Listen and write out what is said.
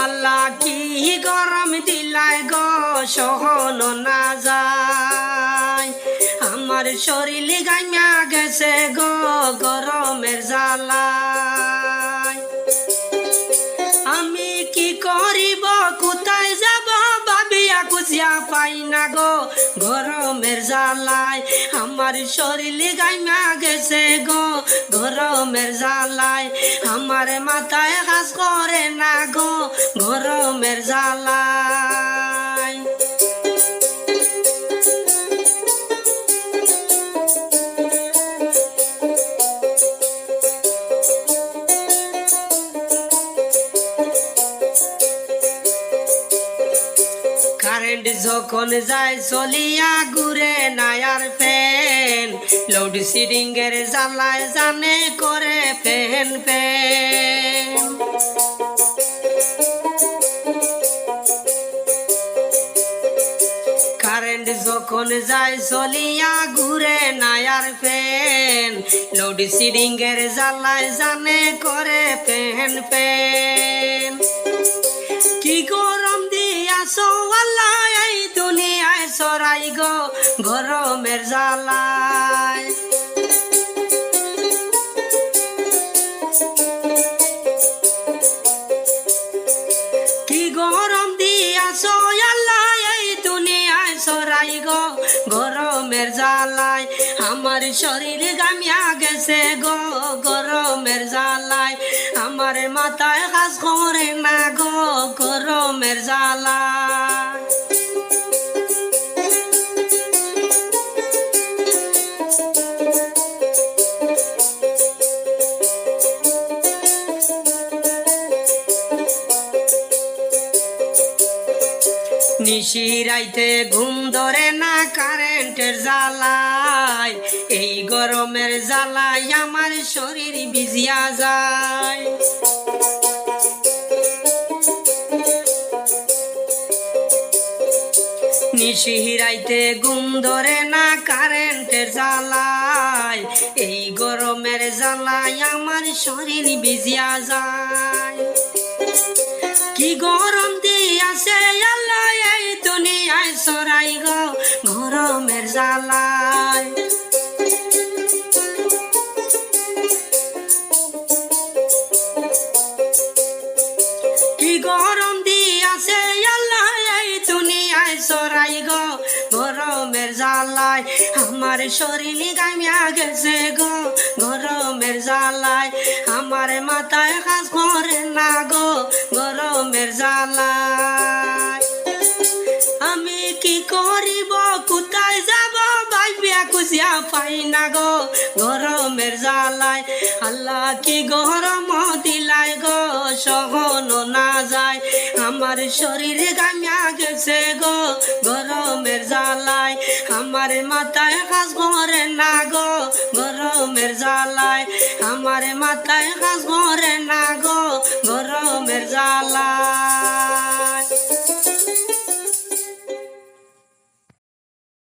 আল্লাহ কি গরম দিলাই গো সহন না যায় আমার শরীর গাইয়া গেছে গো, গরমের জ্বালা পাই না গো, গরমের জ্বালায়। আমার শরীর গাইমা গেছে গো, গরমের জ্বালায়। আমার মাথায় কাজ করে না গো, গরমের জ্বালায়। কারেন্ট যখন যায় চলিয়া ঘুরে নায়ার ফ্যান লোড সিডিং এর জ্বালায় জানে করে ফ্যান ফ্যান কারেন্ট যখন যায় চলিয়া ঘুরে নায়ার ফ্যান লোড সিডিং এর জ্বালায় জানে করে ফ্যান ফ্যান কি গরম দিয়াছ সরাই গো গরমের জ্বালায়। কি গরম দিয়াছ আল্লাহ, এই দুনিয়ায় সরাই গো গরমের জ্বালায়। আমার শরীর গামিয়া গেছে গো গরমের জ্বালায়। আমার মাথায় কাজ করে না গো গরমের জ্বালায়। নিশিরাইতে ঘুম ধরে না কারেন্টের জ্বালায়। এই গরমের জ্বালায় আমার শরীর ভিজিয়া যায়। নিশিরাইতে ঘুম ধরে না কারেন্টের জ্বালায়। এই গরমের জ্বালায় আমার শরীর ভিজিয়া যায়। কি গরম জ্বালায়। কি গরম দিয়াছে এই দুনিয়ায় সরাই গো, গরমের জ্বালায়। আমার শরীর গামিয়া গেছে গো, গরমের জ্বালায়। আমার মাথায় কাজ করে না গো, গরমের জ্বালায়। আমি কি করিব? কুচিয়া পাই না গো, গরমের জ্বালায়। আল্লাহ কি গরম দিলাই গো, সহন না যায়। আমার শরীরে গামিয়া গেছে গো, গরমের জ্বালায়। আমার মাথায় কাজ করে না গো, গরমের জ্বালায়। আমার মাথায় কাজ করে না গো